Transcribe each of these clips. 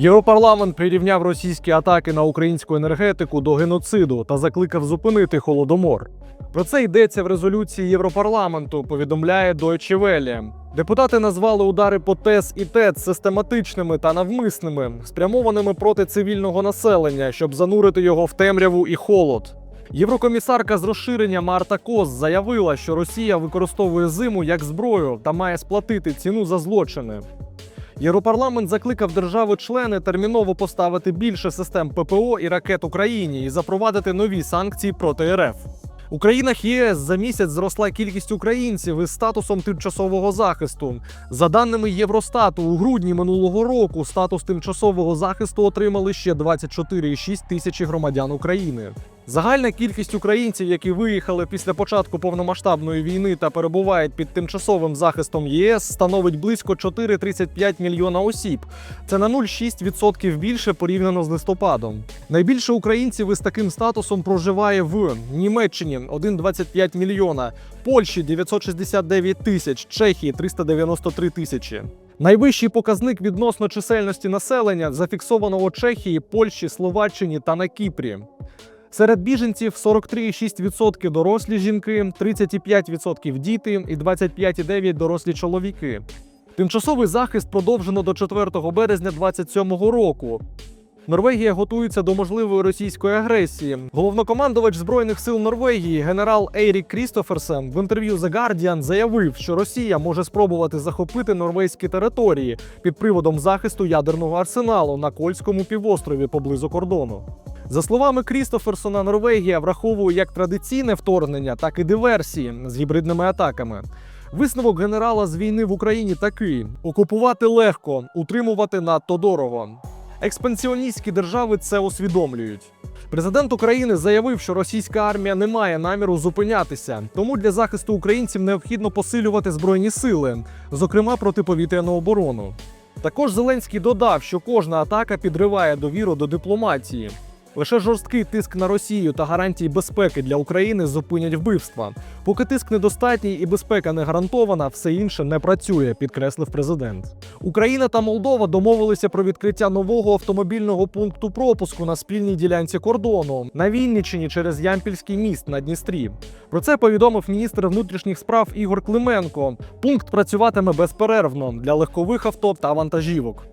Європарламент прирівняв російські атаки на українську енергетику до геноциду та закликав зупинити холодомор. Про це йдеться в резолюції Європарламенту, повідомляє Deutsche Welle. Депутати назвали удари по ТЕС і ТЕЦ систематичними та навмисними, спрямованими проти цивільного населення, щоб занурити його в темряву і холод. Єврокомісарка з розширення Марта Кос заявила, що Росія використовує зиму як зброю та має сплатити ціну за злочини. Європарламент закликав держави-члени терміново поставити більше систем ППО і ракет Україні і запровадити нові санкції проти РФ. У країнах ЄС за місяць зросла кількість українців із статусом тимчасового захисту. За даними Євростату, у грудні минулого року статус тимчасового захисту отримали ще 24,6 тисячі громадян України. Загальна кількість українців, які виїхали після початку повномасштабної війни та перебувають під тимчасовим захистом ЄС, становить близько 4,35 мільйона осіб. Це на 0,6% більше порівняно з листопадом. Найбільше українців із таким статусом проживає в Німеччині 1,25 мільйона, Польщі 969 тисяч, Чехії 393 тисячі. Найвищий показник відносно чисельності населення зафіксовано у Чехії, Польщі, Словаччині та на Кіпрі. Серед біженців 43,6% дорослі жінки, 35% діти і 25,9% дорослі чоловіки. Тимчасовий захист продовжено до 4 березня 2027 року. Норвегія готується до можливої російської агресії. Головнокомандувач збройних сил Норвегії генерал Ейрік Крістоферсен в інтерв'ю The Guardian заявив, що Росія може спробувати захопити норвезькі території під приводом захисту ядерного арсеналу на Кольському півострові поблизу кордону. За словами Крістоферсона, Норвегія враховує як традиційне вторгнення, так і диверсії з гібридними атаками. Висновок генерала з війни в Україні такий: окупувати легко, утримувати надто дорого. Експансіоністські держави це усвідомлюють. Президент України заявив, що російська армія не має наміру зупинятися, тому для захисту українців необхідно посилювати збройні сили, зокрема протиповітряну оборону. Також Зеленський додав, що кожна атака підриває довіру до дипломатії. Лише жорсткий тиск на Росію та гарантії безпеки для України зупинять вбивства. Поки тиск недостатній і безпека не гарантована, все інше не працює, підкреслив президент. Україна та Молдова домовилися про відкриття нового автомобільного пункту пропуску на спільній ділянці кордону на Вінниччині через Ямпільський міст на Дністрі. Про це повідомив міністр внутрішніх справ Ігор Клименко. Пункт працюватиме безперервно для легкових авто та вантажівок.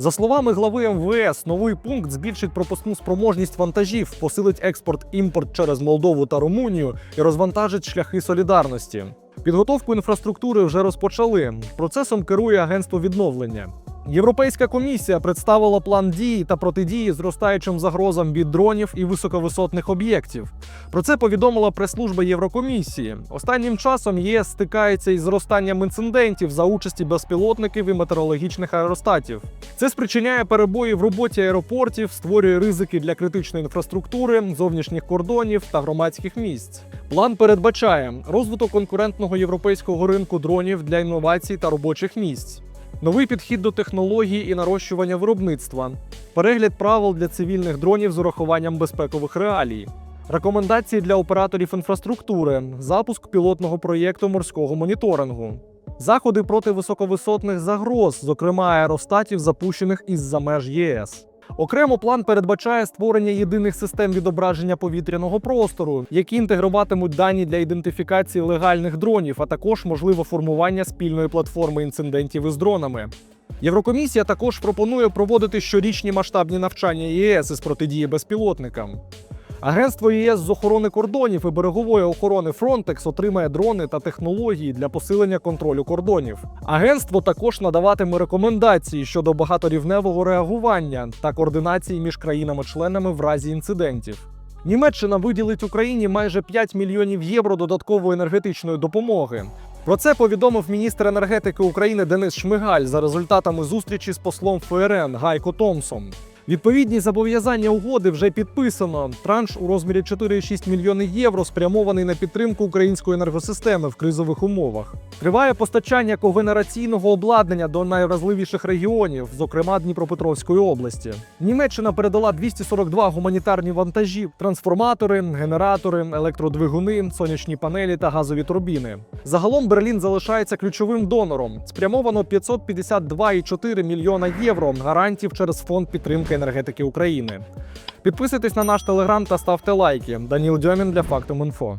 За словами глави МВС, новий пункт збільшить пропускну спроможність вантажів, посилить експорт-імпорт через Молдову та Румунію і розвантажить шляхи солідарності. Підготовку інфраструктури вже розпочали. Процесом керує агентство відновлення. Європейська комісія представила план дії та протидії зростаючим загрозам від дронів і високовисотних об'єктів. Про це повідомила прес-служба Єврокомісії. Останнім часом ЄС стикається із зростанням інцидентів за участі безпілотників і метеорологічних аеростатів. Це спричиняє перебої в роботі аеропортів, створює ризики для критичної інфраструктури, зовнішніх кордонів та громадських місць. План передбачає розвиток конкурентного європейського ринку дронів для інновацій та робочих місць. Новий підхід до технологій і нарощування виробництва, перегляд правил для цивільних дронів з урахуванням безпекових реалій, рекомендації для операторів інфраструктури, запуск пілотного проєкту морського моніторингу, заходи проти високовисотних загроз, зокрема аеростатів, запущених із-за меж ЄС. Окремо план передбачає створення єдиних систем відображення повітряного простору, які інтегруватимуть дані для ідентифікації легальних дронів, а також можливо формування спільної платформи інцидентів із дронами. Єврокомісія також пропонує проводити щорічні масштабні навчання ЄС із протидії безпілотникам. Агентство ЄС з охорони кордонів і берегової охорони Frontex отримає дрони та технології для посилення контролю кордонів. Агентство також надаватиме рекомендації щодо багаторівневого реагування та координації між країнами-членами в разі інцидентів. Німеччина виділить Україні майже 5 мільйонів євро додаткової енергетичної допомоги. Про це повідомив міністр енергетики України Денис Шмигаль за результатами зустрічі з послом ФРН Гайко Томсом. Відповідні зобов'язання угоди вже підписано. Транш у розмірі 4,6 мільйони євро спрямований на підтримку української енергосистеми в кризових умовах. Триває постачання когенераційного обладнання до найвразливіших регіонів, зокрема Дніпропетровської області. Німеччина передала 242 гуманітарні вантажі, трансформатори, генератори, електродвигуни, сонячні панелі та газові турбіни. Загалом Берлін залишається ключовим донором. Спрямовано 552,4 мільйона євро гарантів через фонд підтримки енергетики України. Підписуйтесь на наш телеграм та ставте лайки. Даніл Дьомін для Фактум Інфо.